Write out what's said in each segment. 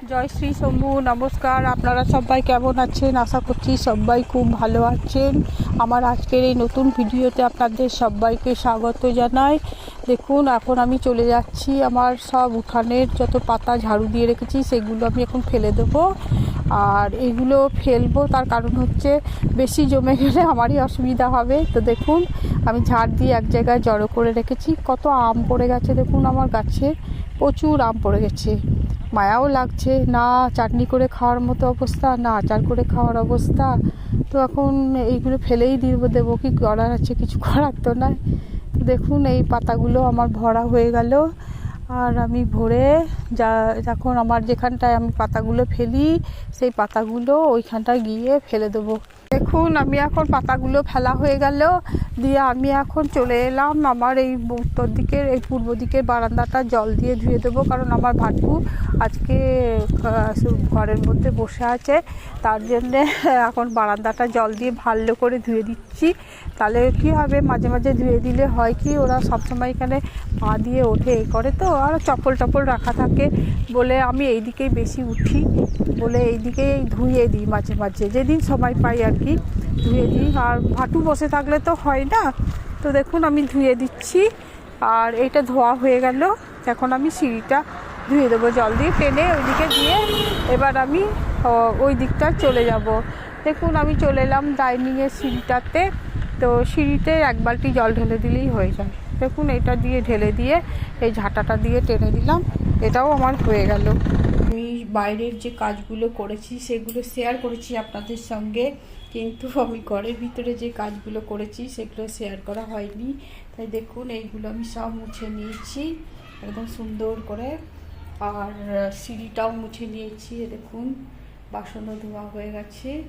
জয় শ্রী শম্ভু, নমস্কার। আপনারা সবাই কেমন আছেন? আশা করছি সবাই খুব ভালো আছেন। আমার আজকের এই নতুন ভিডিওতে আপনাদের সবাইকে স্বাগত জানাই। দেখুন, এখন আমি চলে যাচ্ছি আমার সব উঠানের যত পাতা ঝাড়ু দিয়ে রেখেছি, সেগুলো আমি এখন ফেলে দেবো। আর এগুলো ফেলব, তার কারণ হচ্ছে বেশি জমে গেলে আমারই অসুবিধা হবে। তো দেখুন, আমি ঝাড় দিয়ে এক জায়গায় জড়ো করে রেখেছি। কত আম পড়ে গেছে দেখুন আমার গাছে। প্রচুর আম পড়ে গেছে। মায়াও লাগছে। না, চাটনি করে খাওয়ার মতো অবস্থা, না আচার করে খাওয়ার অবস্থা। তো এখন এইগুলো ফেলেই দিব, দেবো কি করার আছে? কিছু করার তো নাই। তো দেখুন, এই পাতাগুলো আমার ভরা হয়ে গেল। আর আমি ভরে যা এখন আমার যেখানটায় আমি পাতাগুলো ফেলি, সেই পাতাগুলো ওইখানটায় গিয়ে ফেলে দেবো। দেখুন, আমি এখন পাতাগুলো ফেলা হয়ে গেল দিয়ে আমি এখন চলে এলাম আমার এই উত্তর দিকের, এই পূর্ব দিকের বারান্দাটা জল দিয়ে ধুয়ে দেবো কারণ আমার ভাটু আজকে ঘরের মধ্যে বসে আছে। তার জন্যে এখন বারান্দাটা জল দিয়ে ভালো করে ধুয়ে দিচ্ছি। তাহলে কি হবে? মাঝে মাঝে ধুয়ে দিলে হয় কি, ওরা সবসময় এখানে পা দিয়ে ওঠে, এ করে তো, আর চপ্পল টপল রাখা থাকে বলে আমি এই দিকেই বেশি উঠি, বলে এই দিকেই ধুয়ে দিই মাঝে মাঝে। যেদিন সময় পাই আর কি ধুয়ে দিই। আর ভাটু বসে থাকলে তো হয় না। তো দেখুন, আমি ধুয়ে দিচ্ছি। আর এইটা ধোয়া হয়ে গেল। এখন আমি সিঁড়িটা ধুয়ে দেবো, জল দিয়ে টেনে ওইদিকে দিয়ে এবার আমি ওই দিকটা চলে যাব। দেখুন, আমি চলে এলাম ডাইনিংয়ের সিঁড়িটাতে। তো সিঁড়িতে এক বালতি জল ঢেলে দিলেই হয়ে যায়। দেখুন, এটা দিয়ে ঢেলে দিয়ে এই ঝাঁটাটা দিয়ে টেনে দিলাম। এটাও আমার হয়ে গেল। আমি বাইরের যে কাজগুলো করেছি, সেগুলো শেয়ার করেছি আপনাদের সঙ্গে। কিন্তু আমি ঘরের ভিতরে যে কাজগুলো করেছি, সেগুলো শেয়ার করা হয়নি। তাই দেখুন, এইগুলো আমি সব মুছে নিয়েছি, একদম সুন্দর করে। আর, সিঁড়িটাও মুছে নিয়েছি দেখুন, বাসনও ধোয়া হয়ে গেছে।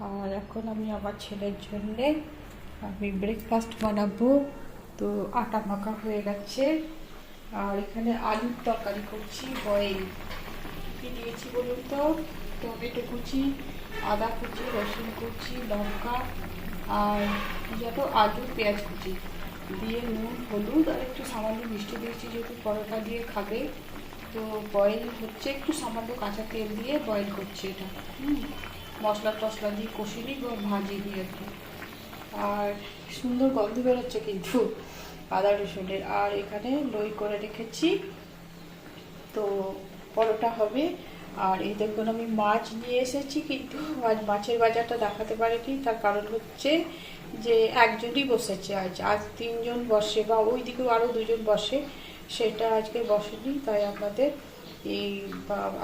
আর এখন আমি আমার ছেলের জন্যে আমি ব্রেকফাস্ট বানাবো। তো আটা মাখা হয়ে গেছে। আর এখানে আলুর তরকারি করছি বয়েল কী দিয়েছি বলুন তো? টমেটো কুচি। আদা কুচি, রসুন কুচি, লঙ্কা আর যত আলু পেঁয়াজ কুচি দিয়ে নুন, হলুদ আর একটু সামান্য মিষ্টি দিয়েছি যেহেতু পরোটা দিয়ে খাবে। তো বয়েল হচ্ছে একটু সামান্য কাঁচা তেল দিয়ে বয়েল করছে এটা। মশলা টশলা দিয়ে কষিয়ে নিই বা ভাজিয়ে নিই আর সুন্দর গন্ধ বেরোচ্ছে কিন্তু আদা, রসুনের। আর এখানে দই করে রেখেছি। তো পরোটা হবে আর এই দেখুন, আমি মাছ নিয়ে এসেছি, কিন্তু আজ মাছের বাজারটা দেখাতে পারিনি। তার কারণ হচ্ছে যে একজনই বসেছে আজ। আজ তিনজন বসে, বা ওই দিকেও আরও দুজন বসে। সেটা আজকে বসেনি, তাই আপনাদের এই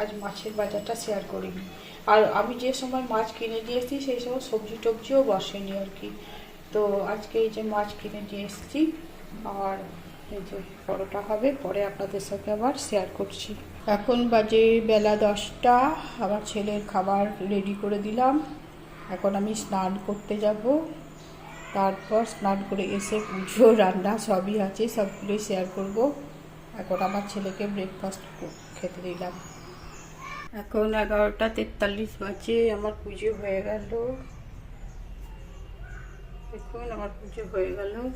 আজ মাছের বাজারটা শেয়ার করিনি। আর আমি যে সময় মাছ কিনে নিয়ে এসেছি, সেই সময় সবজি টবজিও বসেনি আর কি। তো আজকে এই যে মাছ কিনে নিয়ে এসেছি, আর এই যে পরোটা হবে, পরে আপনাদের সাথে আবার শেয়ার করছি। এখন বাজে বেলা দশটা, আমার ছেলের খাবার রেডি করে দিলাম। এখন আমি স্নান করতে যাব। তারপর স্নান করে এসে পুজো, রান্না সবই আছে, সবগুলোই শেয়ার করব। এখন আমার ছেলেকে ব্রেকফাস্ট খেতে দিলাম। এখন এগারোটা তেতাল্লিশ বাজে, আমার পুজো হয়ে গেল। দেখুন, আমার পুজো হয়ে গেল।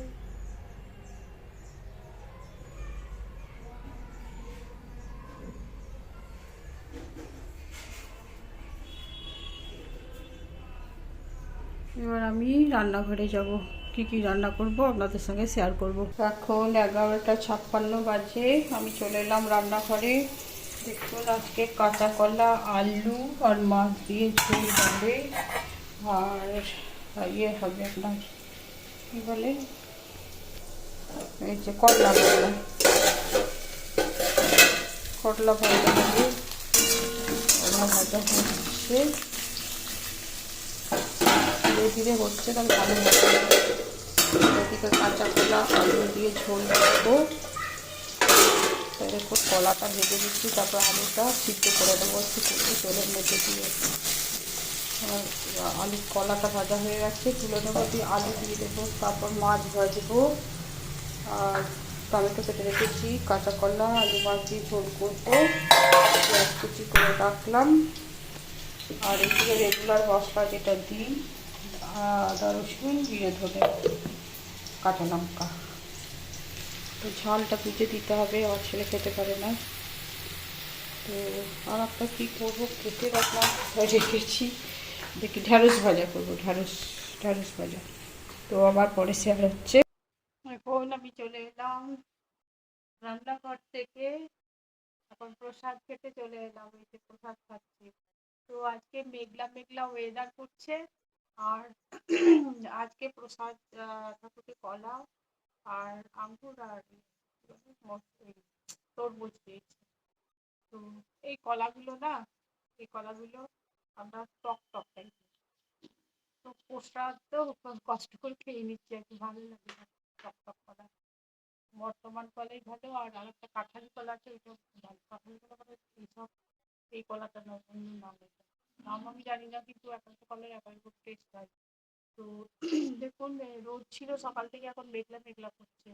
এবার আমি রান্নাঘরে যাব। কি কি রান্না করব আপনাদের সঙ্গে শেয়ার করব। এখন এগারোটা ছাপ্পান্ন বাজে, আমি চলে এলাম রান্নাঘরে। দেখুন আজকে কাঁচা কলা, আলু আর মাছ দিয়ে ঝোল হবে। আর ইয়ে হবে আপনার, কী বলে? এই যে করলা ভাজা। করলা ভাজা হবে। ভাজা হচ্ছে ধীরে ধীরে হচ্ছে তাহলে ভালো এদিকে কাঁচা কলা আলু দিয়ে ঝোল দেবো দেখো কলাটা ভেজে দিচ্ছি তারপর আলুটা সিদ্ধ করে দেবো কুচি তেলের মধ্যে দিয়ে। আলু কলাটা ভাজা হয়ে গেছে, তুলে নেব, দিয়ে আলু দিয়ে দেবো, তারপর মাছ ভাজবো। আর টমেটো কেটে রেখেছি, কাঁচা কলা, আলু মাছ দিয়ে ঝোল করব। পেঁয়াজ কুচি করে রাখলাম। আর এদিকে রেগুলার মশলা যেটা দিই আদা রসুন জিরে ধরে কাঁচা লঙ্কা। তো ঝালটা বুঝে দিতে হবে, আমার ছেলে খেতে পারে না। তো আর একটা কী করব, কেটে রাখলাম রেখেছি। দেখি ঢ্যাঁড়স ভাজা করব ঢ্যাঁড়স ঢ্যাঁড়স ভাজা। তো আবার পরে শেয়ার হচ্ছে। এখন আমি চলে এলাম রান্নাঘর থেকে। এখন প্রসাদ খেতে চলে এলাম, এই যে প্রসাদ খাচ্ছি। তো আজকে মেঘলা মেঘলা ওয়েদার করছে। আর আজকে প্রসাদ ঠাকুরকে কলা আর আঙ্গুর আর তরমুজ দিয়েছি। তো এই কলাগুলো না, এই কলাগুলো আমরা টক টক টাইপের। তো প্রসাদ তো কষ্ট করে খেয়ে নিচ্ছি আর কি ভালো লাগে টক টক কলা। বর্তমান কলাই ভালো আর আর একটা কাঁঠালি কলা আছে ওইটা ভালো। কাঁঠালি কলা মানে এইসব, এই কলাটা অন্য নাম এটা নাম আমি জানি না, কিন্তু এক একটা কলার এক টেস্ট হয় তো দেখুন রোদ ছিল, সকাল থেকে এখন মেঘলা মেঘলা করছে।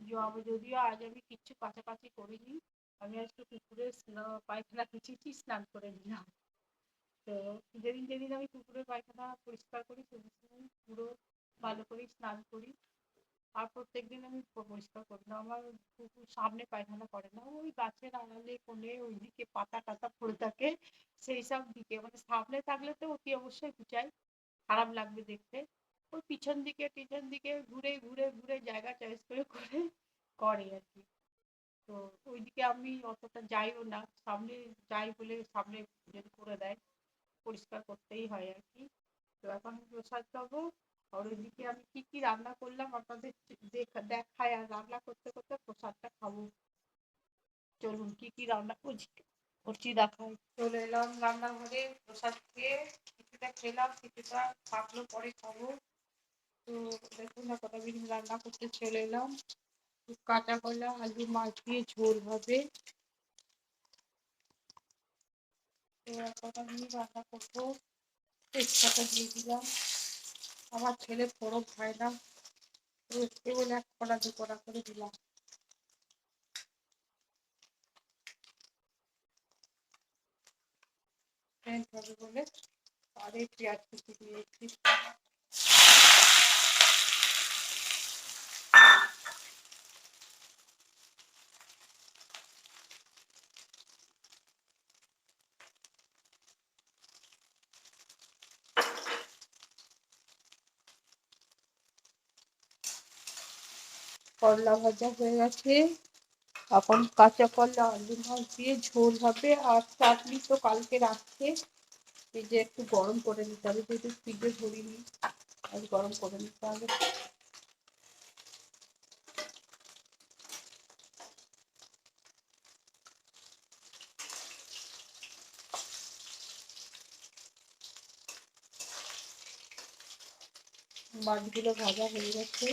য- যদিও আজ আমি কিচ্ছু কাছাকাছি করিনি, আমি আজকে পুকুরে পায়খানা খুঁচিয়েছি স্নান করে নিলাম। তো যেদিন যেদিন আমি পুকুরের পায়খানা পরিষ্কার করি, সেদিন সেদিন পুরো ভালো করে স্নান করি। আর প্রত্যেকদিন আমি পরিষ্কার করি না। আমার পুকুর সামনে পায়খানা করে না। ওই গাছের আড়ালে কোণে ওইদিকে পাতা টাতা পড়ে থাকে। সেই সব দিকে। মানে সামনে থাকলে তো অতি অবশ্যই গুছাই খারাপ লাগবে দেখতে। ওই পিছন দিকে পিছন দিকে ঘুরে ঘুরে ঘুরে জায়গা চয়েস করে করে করে আর কি। তো ওইদিকে আমি অতটা যাইও না। সামনে যাই বলে সামনে যদি করে দেয়। পরিষ্কার করতেই হয় আর কি। তো এখন প্রসাদ খাব আর ওইদিকে আমি কি কি রান্না করলাম আপনাদের দেখ- দেখায় আর রান্না করতে করতে প্রসাদটা খাব। চলুন কি কি রান্না করছি? করছি দেখাই। চলে এলাম রান্নাঘরে, প্রসাদ খেয়ে কিছুটা খেলাম, কিছুটা থাকল পরে খাব। তো দেখুন না কটা দিন রান্না করতে চলে এলাম। কাঁচা কলা আলু, মাছ দিয়ে ঝোল হবে। কটা দিন রান্না করব। তেজপাতা দিয়ে দিলাম। আমার ছেলে ফোড়ন খায় না। তো বলে এক কড়া, দু কড়া করে দিলাম। ফ্রেন্ড হবে বলে এই পেঁয়াজ কুচি দিয়েছি। করলা ভাজা হয়ে গেছে। এখন কাঁচা কলা, আলু মাছ দিয়ে ঝোল হবে। আর চাটনি তো কালকে রাখছে এই যে একটু গরম করে নিতে হবে, যেহেতু ফ্রিজে ধরিনি। আজ গরম করে নিতে হবে। মাছগুলো ভাজা হয়ে গেছে।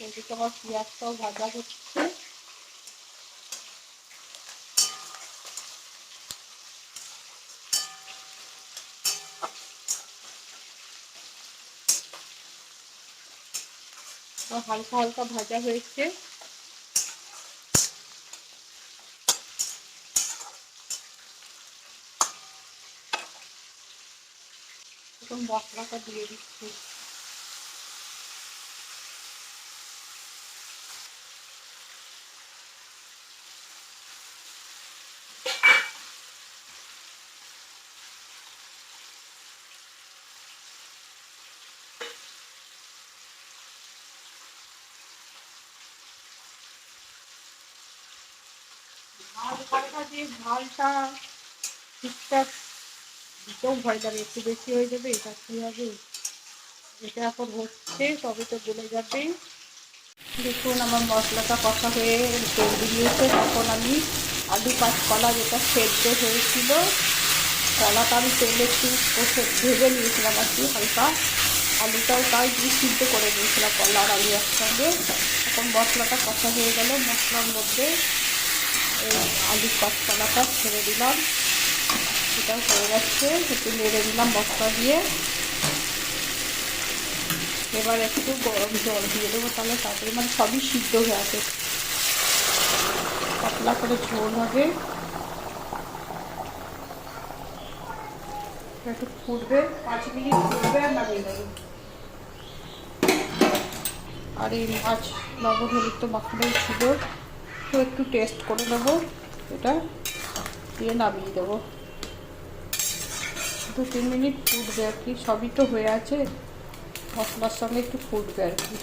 এদিকে আমার পেঁয়াজটাও ভাজা হচ্ছে। হালকা হালকা ভাজা হয়েছে। মশলাটা দিয়ে দিচ্ছি। ঝালটা ঠিকঠাক দিতেও ভয় লাগে, একটু বেশি হয়ে যাবে, এটা কি হবে? এটা এখন হচ্ছে, তবে তো গলে যাবে। দেখুন, আমার মশলাটা কষা হয়ে তেল বেরিয়েছে তখন আমি আলু কাঁচকলা যেটা সেদ্ধ হয়েছিল, কলাটা আমি তেলে একটু ভেজে নিয়েছিলাম আর কি, হালকা। আলুটাও তাই দিয়ে সিদ্ধ করে নিয়েছিলাম কলা আর আলু একসঙ্গে। এখন মশলাটা কষা হয়ে গেল, মশলার মধ্যে এই আলু কাঁচকলাটা ছেড়ে দিলাম। এটা হয়ে যাচ্ছে একটু নেড়ে দিলাম মশলা দিয়ে। এবার একটু গরম জল দিয়ে দেবো, তাহলে তাড়াতাড়ি মানে সবই সিদ্ধ হয়ে আসে। পাতলা করে ঝোল হবে। একটু ফুটবে, পাঁচ মিনিট ফুটবে আর নামিয়ে দেবো আর এই মাছ লবণ হলুদ তো মাখানোই ছিল। একটু টেস্ট করে নেব। এটা দিয়ে নামিয়ে দেবো। দু, তিন মিনিট ফুটবে আর কি, সবই তো হয়ে আছে। মশলার সঙ্গে একটু ফুটবে আর কি।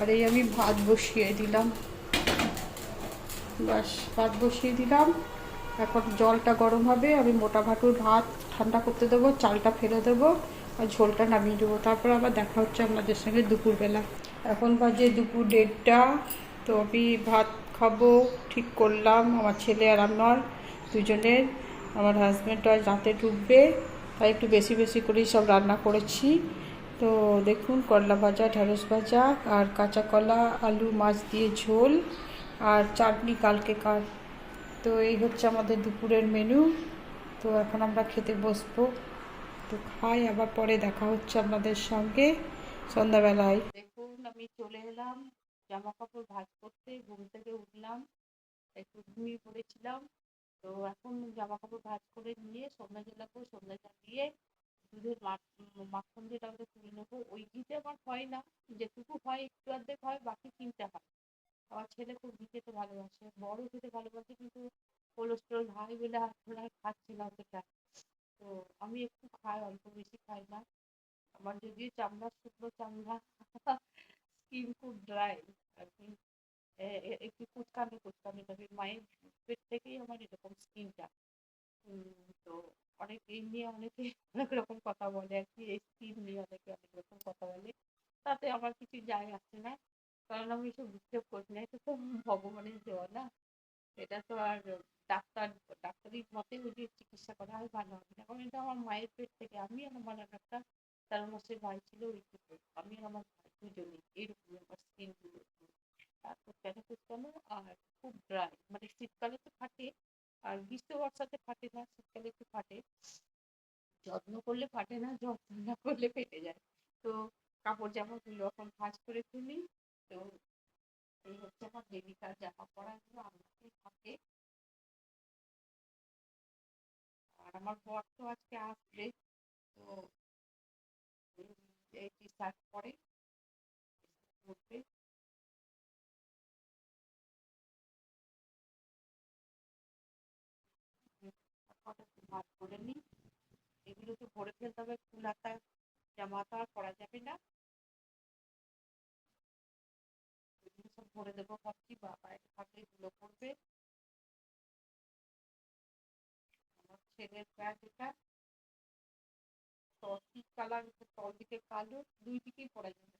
আর এই আমি ভাত বসিয়ে দিলাম। ব্যাস, ভাত বসিয়ে দিলাম। এখন জলটা গরম হবে, আমি মোটা ভাটুর ভাত ঠান্ডা করতে দেবো, চালটা ফেলে দেবো আর ঝোলটা নামিয়ে দেবো। তারপর আবার দেখা হচ্ছে আপনাদের সঙ্গে দুপুরবেলা। এখন বাজে দুপুর দেড়টা। তো আমি ভাত খাব, ঠিক করলাম, আমার ছেলে আর আমার দুজনের। আমার হাজব্যান্ড আজ রাতে ঢুকবে, তাই একটু বেশি বেশি করেই সব রান্না করেছি। তো দেখুন, করলা ভাজা, ঢেঁড়স ভাজা, আর কাঁচা কলা, আলু, মাছ দিয়ে ঝোল, আর চাটনি কালকে কার। তো এই হচ্ছে আমাদের দুপুরের মেনু তো এখন আমরা খেতে বসবো। তো খাই, আবার পরে দেখা হচ্ছে আপনাদের সঙ্গে। সন্ধ্যাবেলায়। দেখুন, আমি চলে এলাম। জামা কাপড় ভাজ করতে ঘুম থেকে উঠলাম, একটু ঘুমিয়ে পড়েছিলাম। তো এখন জামা কাপড় ভাজ করে নিয়ে সন্ধ্যা জ্বালাবো সন্ধ্যা জ্বালিয়ে দুধের মাখন যেটা তারপরে তুলে নেব, ওই ঘিতে আমার হয় না, যেটুকু হয় একটু অর্ধেক হয়, বাকি কিনতে হয়। আমার ছেলে খুব ঘি খেতে ভালোবাসে বড় খেতে ভালোবাসে, কিন্তু কোলেস্ট্রল হাই বলে আর খাচ্ছি না অতটা। তো আমি একটু খাই, অল্প বেশি খাই না। আমার যদিও চামড়া, শুকনো চামড়া স্কিন খুব ড্রাই আর কি একটু কুচকানো কুচকানো তবে মায়ের পেট থেকেই আমার এরকম স্কিনটা তো অনেক এই নিয়ে অনেকে অনেক রকম কথা বলে আর কি, এই স্কিন নিয়ে অনেকে অনেক রকম কথা বলে। তাতে আমার কিছু যায় আসে না, কারণ আমি এসব বিশ্বাস করি না, এটা তো ভগবানের দেওয়া না। এটা তো আর ডাক্তার ডাক্তারি মতে যদি চিকিৎসা করা হয় ভালো হবে না, কারণ এটা আমার মায়ের পেট থেকে, আমি আর আমার একটা তেরো মাসের ভাই ছিল ওই আমি আমার ভাই দুজনেই এইরকম আমার স্কিনগুলো আর কুচকানো কুচকানো আর খুব ড্রাই মানে শীতকালে তো ফাটে, আর গ্রীষ্ম বর্ষাতে ফাটে না, শীতকালে একটু ফাটে। যত্ন করলে ফাটে না, যত্ন না করলে ফেটে যায়। তো কাপড় জামাগুলো এখন ভাঁজ করে তুলি। তো এই হচ্ছে আমার বেবিকার জামা পড়াগুলো আমাকে থাকে। আর আমার বর তো আজকে আসবে, তো এই টি শার্ট পরে। করবে। করে নিই এগুলো তো ভরে ফেলতে হবে। ফুল হাতা জামা তো আর পরা যাবে না। এগুলো সব ভরে দেবো ভাবছি। বা বাইরে থাকলে এগুলো পরবে আমার ছেলের প্যান্ট এটা। টর্চি কালার তল দিকে কালো। দুই দিকেই পরা যাবে।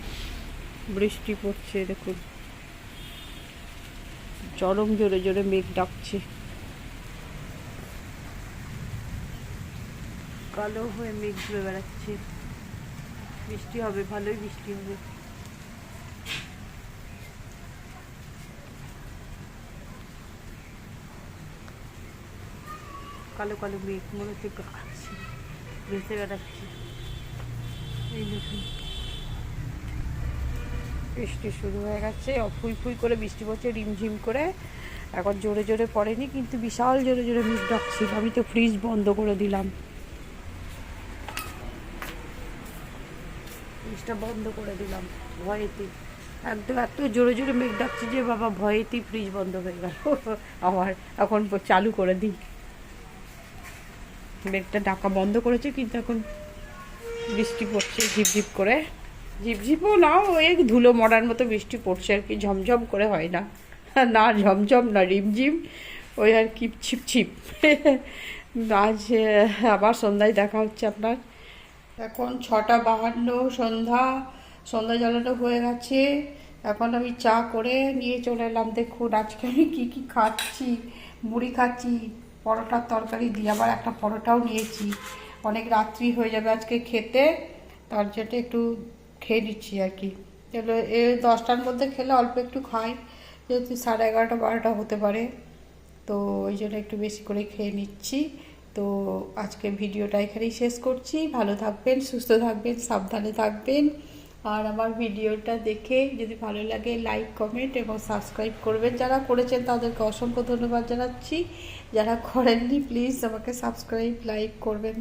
বৃষ্টি পড়ছে, দেখুন। চরম জোরে জোরে মেঘ ডাকছে। কালো হয়ে মেঘ ঘুরে বেড়াচ্ছে। বৃষ্টি হবে, ভালোই বৃষ্টি হবে। কালো কালো মেঘ মনে হচ্ছে ভেসে বেড়াচ্ছে। এই দেখুন। বৃষ্টি শুরু হয়ে গেছে। ফুই ফুই করে বৃষ্টি পড়ছে, রিমঝিম করে। এখন জোরে জোরে পড়েনি, কিন্তু বিশাল জোরে জোরে মেঘ ডাকছিল আমি তো ফ্রিজ বন্ধ করে দিলাম। ফ্রিজটা বন্ধ করে দিলাম, ভয়েতে। একদম এত জোরে জোরে মেঘ ডাকছে যে বাবা ভয়েতেই ফ্রিজ বন্ধ হয়ে গেল। আমার এখন চালু করে দিই। মেঘটা ডাকা বন্ধ করেছে, কিন্তু এখন বৃষ্টি পড়ছে ঝিপঝিপ করে। ঝিপঝিপও না ওই ধুলো মরার মতো বৃষ্টি পড়ছে আর কি, ঝমঝম করে হয় না। না, ঝমঝম না, রিমঝিম, ওই আর কি, ছিপ ছিপ। আজ, আবার সন্ধ্যায় দেখা হচ্ছে আপনার। এখন ছটা বাহান্ন, সন্ধ্যা সন্ধ্যা জ্বালানো হয়ে গেছে। এখন আমি চা করে নিয়ে চলে এলাম। দেখুন, আজকে আমি কী কী খাচ্ছি, মুড়ি খাচ্ছি, পরোটার তরকারি দিয়ে আবার একটা পরোটাও নিয়েছি। অনেক রাত্রি হয়ে যাবে আজকে খেতে, তার জন্য একটু খেয়ে নিচ্ছি আর কি। এ দশটার মধ্যে খেলে অল্প একটু খাই, যেহেতু সাড়ে এগারোটা, বারোটা হতে পারে। তো ওই জন্য একটু বেশি করে খেয়ে নিচ্ছি। তো আজকে ভিডিওটা এখানেই শেষ করছি। ভালো থাকবেন, সুস্থ থাকবেন, সাবধানে থাকবেন। আর আমার ভিডিওটা দেখে যদি ভালো লাগে, লাইক, কমেন্ট এবং সাবস্ক্রাইব করবেন। যারা করেছেন তাদেরকে অসংখ্য ধন্যবাদ জানাচ্ছি। যারা করেননি, প্লিজ আমাকে সাবস্ক্রাইব, লাইক করবেন।